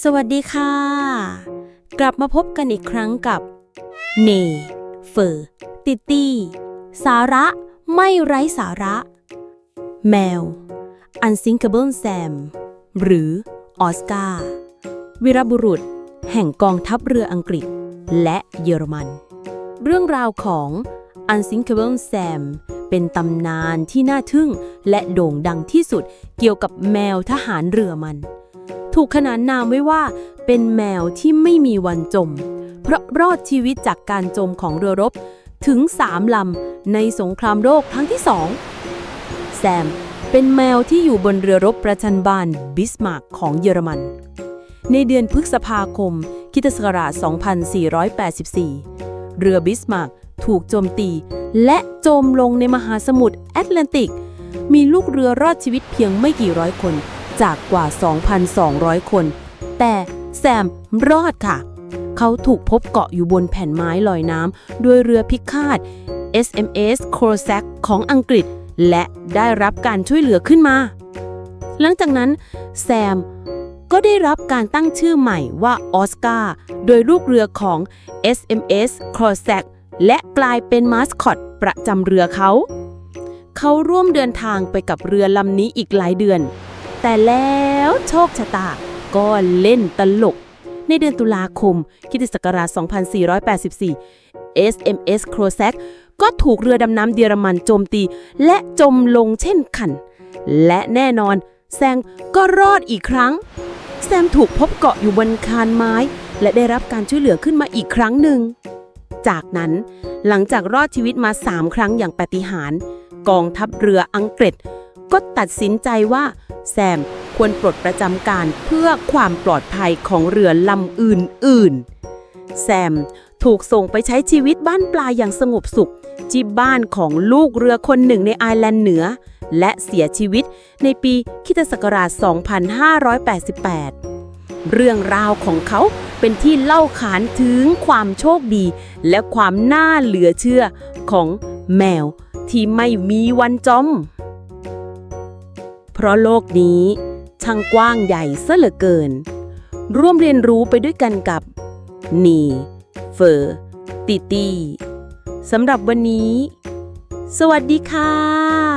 สวัสดีค่ะ กลับมาพบกันอีกครั้งกับเนเฟอร์ติตี้สาระไม่ไร้สาระ แมว Unsinkable Sam หรือออสการ์วีรบุรุษ แห่งกองทัพเรืออังกฤษ และเยอรมัน เรื่องราวของ Unsinkable Sam เป็นตำนานที่น่าทึ่งและโด่งดังที่สุดเกี่ยวกับแมวทหารเรือมัน ถูกขนานนามไว้ว่า เป็นแมวที่ไม่มีวันจม เพราะรอดชีวิตจากการจมของเรือรบถึง3ลำในสงครามโลกครั้งที่2แซมเป็นแมวที่อยู่บนเรือรบประชันบานบิสมาร์กของเยอรมัน ในเดือนพฤษภาคมคิตศักราช 2484 เรือบิสมาร์กถูกโจมตี และจมลงในมหาสมุทรแอตแลนติก มีลูกเรือรอดชีวิตเพียงไม่กี่ร้อยคน จากกว่า 2,200 คน แต่แซมรอดค่ะ เขาถูกพบเกาะอยู่บนแผ่นไม้ลอยน้ำโดยเรือพิฆาต SMS c o r s a c ของอังกฤษ และได้รับการช่วยเหลือขึ้นมา หลังจากนั้นแซมก็ได้รับการตั้งชื่อใหม่ว่าออสการ์โดยลูกเรือของ SMS c o r s a c และกลายเป็นมาสคอตประจำเรือเขา เขาร่วมเดินทางไปกับเรือลำนี้อีกหลายเดือน แต่แล้วโชคชะตาก็เล่นตลก ในเดือนตุลาคมคิศักราช 2484 SMS c r o s a c ก็ถูกเรือดำน้ำเยอรมันโจมตี และจมลงเช่นกัน และแน่นอน แซงก็รอดอีกครั้ง แซมถูกพบเกาะอยู่บนคานไม้ และได้รับการช่วยเหลือขึ้นมาอีกครั้งหนึ่ง จากนั้นหลังจากรอดชีวิตมา 3 ครั้งอย่างปาฏิหาริย์กองทัพเรืออังกฤษ ก็ตัดสินใจว่า แซมควรปลดประจำการเพื่อความปลอดภัยของเรือลำอื่นๆ แซมถูกส่งไปใช้ชีวิตบ้านปลายอย่างสงบสุขที่บ้านของลูกเรือคนหนึ่งในไอร์แลนด์เหนือ และเสียชีวิตในปีคิศักราช 2588 เรื่องราวของเขาเป็นที่เล่าขานถึงความโชคดี และความน่าเหลือเชื่อของแมวที่ไม่มีวันจม เพราะโลกนี้ ช่างกว้างใหญ่ซะเหลือเกิน ร่วมเรียนรู้ไปด้วยกันกับ นีเฟอร์ติตี้สำหรับวันนี้ สวัสดีค่ะ